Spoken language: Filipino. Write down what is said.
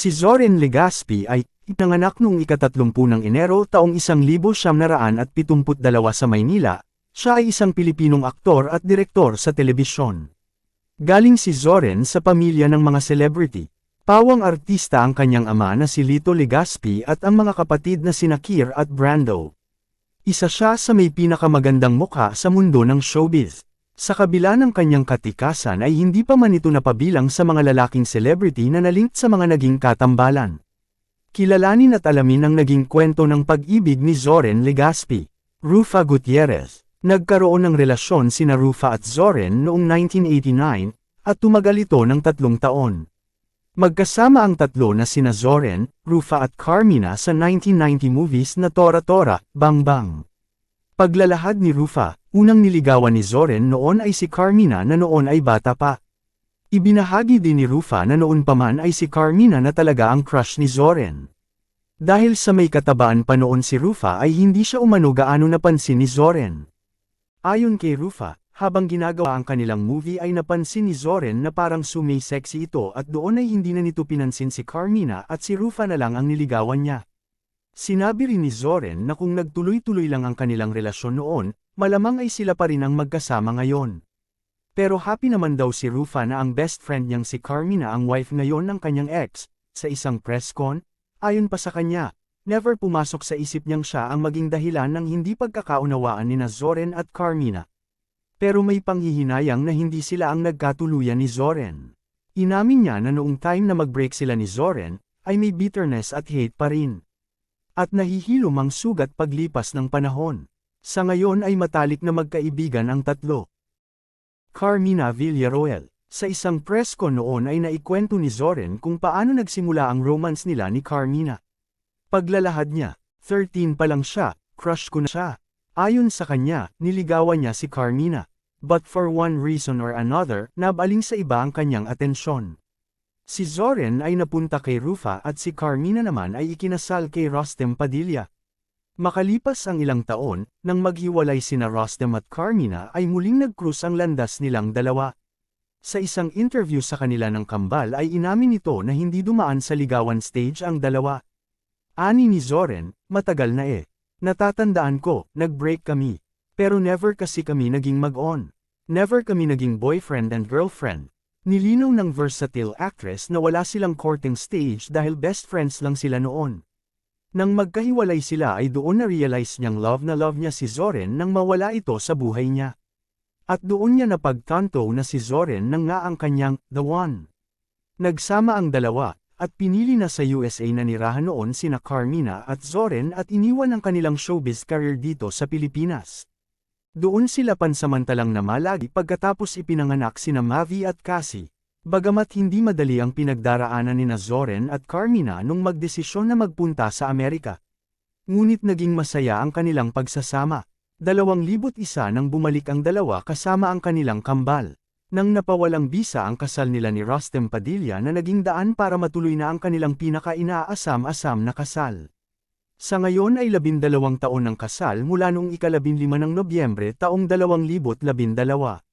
Si Zorin Legaspi ay itinanganak noong ikatatlumpu ng Enero taong 1972 sa Maynila. Siya ay isang Pilipinong aktor at direktor sa telebisyon. Galing si Zorin sa pamilya ng mga celebrity. Pawang artista ang kanyang ama na si Lito Legaspi at ang mga kapatid na sina Kier at Brando. Isa siya sa may pinakamagandang mukha sa mundo ng showbiz. Sa kabila ng kanyang katikasan ay hindi pa man ito napabilang sa mga lalaking celebrity na nalinked sa mga naging katambalan. Kilalanin at alamin ang naging kwento ng pag-ibig ni Zoren Legaspi. Rufa Gutierrez Nagkaroon ng relasyon sina Rufa at Zoren noong 1989, at tumagal ito ng tatlong taon. Magkasama ang tatlo na sina Zoren, Rufa at Carmina sa 1990 movies na Tora Tora, Bang Bang. Paglalahad ni Rufa, unang niligawan ni Zoren noon ay si Carmina na noon ay bata pa. Ibinahagi din ni Rufa na noon pa man ay si Carmina na talaga ang crush ni Zoren. Dahil sa may katabaan pa noon si Rufa ay hindi siya umano gaano napansin ni Zoren. Ayon kay Rufa, habang ginagawa ang kanilang movie ay napansin ni Zoren na parang sumay sexy ito at doon ay hindi na nito pinansin si Carmina at si Rufa na lang ang niligawan niya. Sinabi rin ni Zoren na kung nagtuloy-tuloy lang ang kanilang relasyon noon, malamang ay sila pa rin ang magkasama ngayon. Pero happy naman daw si Rufa na ang best friend niyang si Carmina ang wife ngayon ng kanyang ex, sa isang press con, ayon pa sa kanya, never pumasok sa isip niyang siya ang maging dahilan ng hindi pagkakaunawaan ni Zoren at Carmina. Pero may panghihinayang na hindi sila ang nagkatuluyan ni Zoren. Inamin niya na noong time na mag-break sila ni Zoren, ay may bitterness at hate pa rin. At nahihilom ang sugat paglipas ng panahon. Sa ngayon ay matalik na magkaibigan ang tatlo. Carmina Villaroel Sa isang press ko noon ay naikwento ni Zoren kung paano nagsimula ang romance nila ni Carmina. Paglalahad niya, 13 pa lang siya, crush ko na siya. Ayon sa kanya, niligawan niya si Carmina. But for one reason or another, nabaling sa iba ang kanyang atensyon. Si Zoren ay napunta kay Rufa at si Carmina naman ay ikinasal kay Rostem Padilla. Makalipas ang ilang taon, nang maghiwalay sina Rostem at Carmina ay muling nagkrus ang landas nilang dalawa. Sa isang interview sa kanila ng kambal ay inamin nito na hindi dumaan sa ligawan stage ang dalawa. Ani ni Zoren, matagal na eh. Natatandaan ko, nag-break kami. Pero never kasi kami naging mag-on. Never kami naging boyfriend and girlfriend. Nilinaw ng versatile actress na wala silang courting stage dahil best friends lang sila noon. Nang magkahiwalay sila ay doon na-realize niyang love na love niya si Zoren nang mawala ito sa buhay niya. At doon niya napagtanto na si Zoren nang nga ang kanyang The One. Nagsama ang dalawa, at pinili na sa USA na nirahan noon sina Carmina at Zoren at iniwan ang kanilang showbiz career dito sa Pilipinas. Doon sila pansamantalang namalagi pagkatapos ipinanganak sina Mavi at Cassie. Bagamat hindi madali ang pinagdaraanan ni Zoren at Carmina nung magdesisyon na magpunta sa Amerika. Ngunit naging masaya ang kanilang pagsasama. Dalawang libot isa nang bumalik ang dalawa kasama ang kanilang kambal. Nang napawalang bisa ang kasal nila ni Rostem Padilla na naging daan para matuloy na ang kanilang pinaka-inaasam-asam na kasal. Sa ngayon ay labindalawang taon ng kasal mula noong ikalabinlima ng Nobyembre taong 2012.